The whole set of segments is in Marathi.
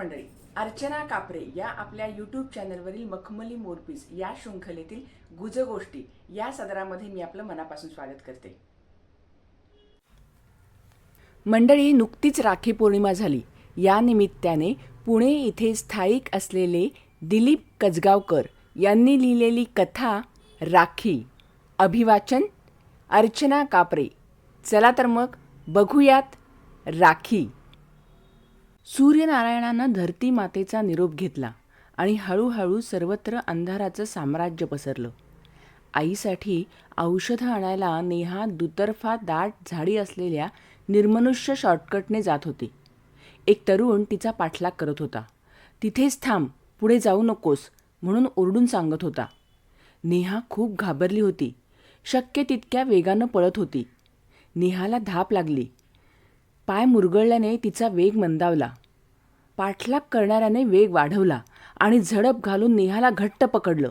मंडळी अर्चना कापरे या आपल्या यूट्यूब चॅनलवरील मखमली मोरपीस या शृंखलेतील गुजगोष्टी या सदरामध्ये मी आपलं मनापासून स्वागत करते. मंडळी नुकतीच राखी पौर्णिमा झाली. या निमित्ताने पुणे इथे स्थायिक असलेले दिलीप कजगावकर यांनी लिहिलेली कथा राखी. अभिवाचन अर्चना कापरे. चला तर मग बघूयात राखी. सूर्यनारायणानं धरती मातेचा निरोप घेतला आणि हळूहळू सर्वत्र अंधाराचं साम्राज्य पसरलं. आईसाठी औषधं आणायला नेहा दुतर्फा दाट झाडी असलेल्या निर्मनुष्य शॉर्टकटने जात होती. एक तरुण तिचा पाठलाग करत होता. तिथेच थांब पुढे जाऊ नकोस म्हणून ओरडून सांगत होता. नेहा खूप घाबरली होती. शक्य तितक्या वेगानं पळत होती. नेहाला धाप लागली. पाय मुरगळल्याने तिचा वेग मंदावला. पाठलाग करणाऱ्याने वेग वाढवला आणि झडप घालून नेहाला घट्ट पकडलं.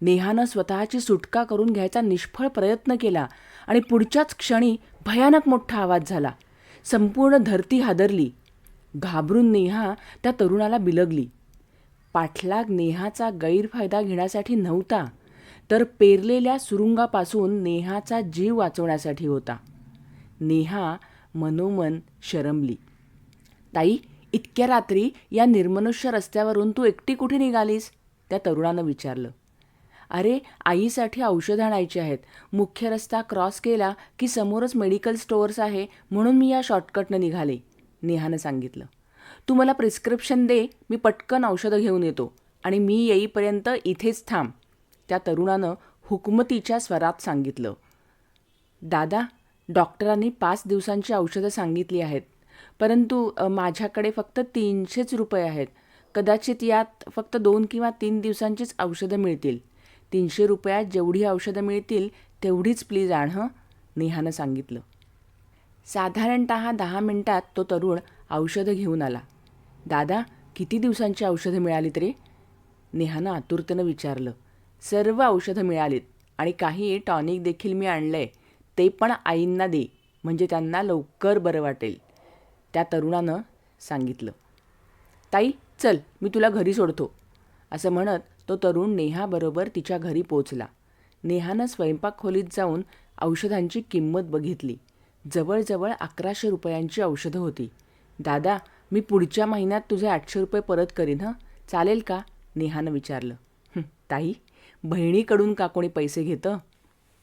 नेहानं स्वतःची सुटका करून घ्यायचा निष्फळ प्रयत्न केला आणि पुढच्याच क्षणी भयानक मोठा आवाज झाला. संपूर्ण धरती हादरली. घाबरून नेहा त्या तरुणाला बिलगली. पाठलाग नेहाचा गैरफायदा घेण्यासाठी नव्हता तर पेरलेल्या सुरुंगापासून नेहाचा जीव वाचवण्यासाठी होता. नेहा मनोमन शरमली. ताई इतक्या रात्री या निर्मनुष्य रस्त्यावरून तू एकटी कुठे निघालीस? त्या तरुणानं विचारलं. अरे आईसाठी औषधं आणायची आहेत. मुख्य रस्ता क्रॉस केला की समोरच मेडिकल स्टोअर्स आहे म्हणून मी या शॉर्टकटनं निघाले नेहानं सांगितलं. तू मला प्रिस्क्रिप्शन दे मी पटकन औषधं घेऊन येतो आणि मी येईपर्यंत इथेच थांब त्या तरुणानं हुकमतीच्या स्वरात सांगितलं. दादा डॉक्टरांनी पाच दिवसांची औषधं सांगितली आहेत. परंतु माझ्याकडे फक्त तीनशेच रुपये आहेत. कदाचित यात फक्त दोन किंवा तीन दिवसांचीच औषधं मिळतील. तीनशे रुपयात जेवढी औषधं मिळतील तेवढीच प्लीज आण हं नेहानं सांगितलं. साधारणत दहा मिनिटात तो तरुण औषधं घेऊन आला. दादा किती दिवसांची औषधं मिळालीत रे? नेहानं आतुरतेनं विचारलं. सर्व औषधं मिळालीत आणि काही टॉनिक देखील मी आणलंय. ते पण आईंना दे म्हणजे त्यांना लवकर बरं वाटेल. त्या तरुणानं सांगितलं ताई चल मी तुला घरी सोडतो. असं म्हणत तो तरुण नेहाबरोबर तिच्या घरी पोचला नेहानं स्वयंपाक खोलीत जाऊन औषधांची किंमत बघितली. जवळजवळ अकराशे रुपयांची औषधं होती. दादा मी पुढच्या महिन्यात तुझे आठशे रुपये परत करीन हं? चालेल का? नेहानं विचारलं. ताई बहिणीकडून का कोणी पैसे घेतं?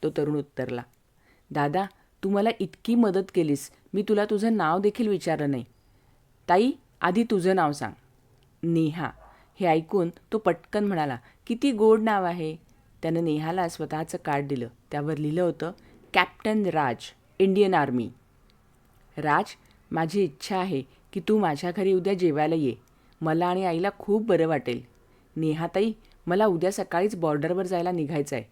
तो तरुण उत्तरला. दादा तू मला इतकी मदत केलीस मी तुला तुझं नाव देखील विचारलं नाही. ताई आधी तुझं नाव सांग. नेहा. हे ऐकून तो पटकन म्हणाला किती गोड नाव आहे. त्यानं नेहाला स्वतःचं कार्ड दिलं. त्यावर लिहिलं होतं captain Raj Indian army. Raj माझी इच्छा आहे की तू माझ्या घरी उद्या जेवायला ये. मला आणि आईला खूप बरं वाटेल. नेहाताई मला उद्या सकाळीच बॉर्डरवर जायला निघायचं आहे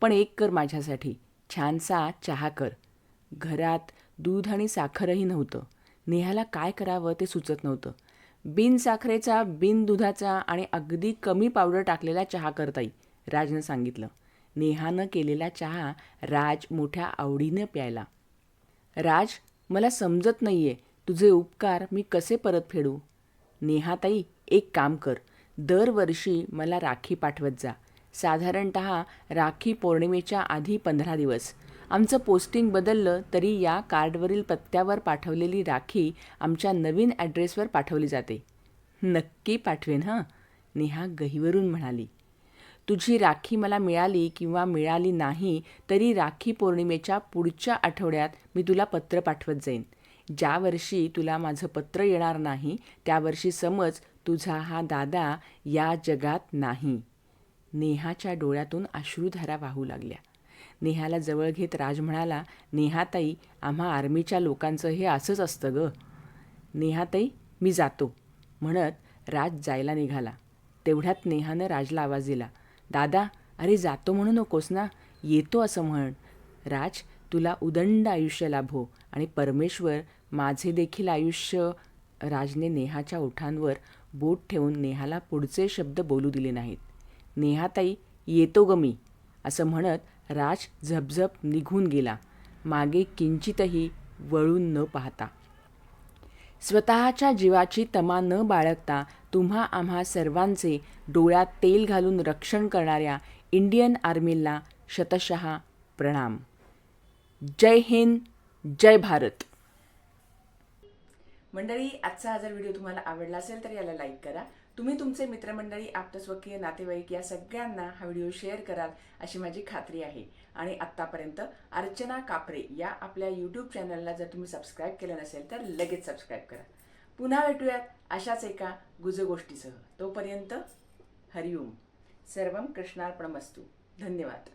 पण एक कर माझ्यासाठी. छानसा चहा कर. घरात दूध आणि साखरही नव्हतं. नेहाला काय करावं ते सुचत नव्हतं. बिन साखरेचा बिन दुधाचा आणि अगदी कमी पावडर टाकलेला चहा करताई राजनं सांगितलं. नेहानं केलेला चहा राज मोठ्या आवडीनं प्यायला. राज मला समजत नाही आहे तुझे उपकार मी कसे परत फेडू? नेहाताई एक काम कर. दरवर्षी मला राखी पाठवत जा. साधारणत राखी पौर्णिमेच्या आधी पंधरा दिवस. आमचं पोस्टिंग बदललं तरी या कार्डवरील पत्त्यावर पाठवलेली राखी आमच्या नवीन ॲड्रेसवर पाठवली जाते. नक्की पाठवेन हां? नेहा गहिवरून म्हणाली. तुझी राखी मला मिळाली किंवा मिळाली नाही तरी राखी पौर्णिमेच्या पुढच्या आठवड्यात मी तुला पत्र पाठवत जाईन. ज्या वर्षी तुला माझं पत्र येणार नाही त्या वर्षी समज तुझा हा दादा या जगात नाही. नेहाच्या डोळ्यातून अश्रुधारा वाहू लागल्या. नेहाला जवळ घेत राज म्हणाला नेहाताई आम्हा आर्मीच्या लोकांचं हे असंच असतं ग. नेहाताई मी जातो. म्हणत राज जायला निघाला. तेवढ्यात नेहानं राजला आवाज दिला दादा अरे जातो म्हणू नकोस ना येतो असं म्हण. राज तुला उदंड आयुष्य लाभो आणि परमेश्वर माझे देखील आयुष्य राजने नेहाच्या ओठांवर बोट ठेवून नेहाला पुढचे शब्द बोलू दिले नाहीत. नेहाताई येतो ग मी असं म्हणत राज झपझप निघून गेला. मागे किंचितही वळून न पाहता. स्वतःच्या जीवाची तमा न बाळगता तुम्हा आम्हा सर्वांचे डोळ्यात तेल घालून रक्षण करणाऱ्या इंडियन आर्मीला शतशः प्रणाम. जय हिंद जय भारत. मंडळी आजचा हा जर व्हिडिओ तुम्हाला आवडला असेल तर याला लाईक करा. तुम्ही तुमचे मित्रमंडळी आप्तस्वकीय नातेवाईक या सगळ्यांना हा व्हिडिओ शेअर कराल अशी माझी खात्री आहे. आणि आत्तापर्यंत अर्चना कापरे या आपल्या यूट्यूब चॅनलला जर तुम्ही सबस्क्राईब केलं नसेल तर लगेच सबस्क्राईब करा. पुन्हा भेटूयात अशाच एका गुजगोष्टीसह. तोपर्यंत हरिओम सर्व कृष्णार्पणमस्तू. धन्यवाद.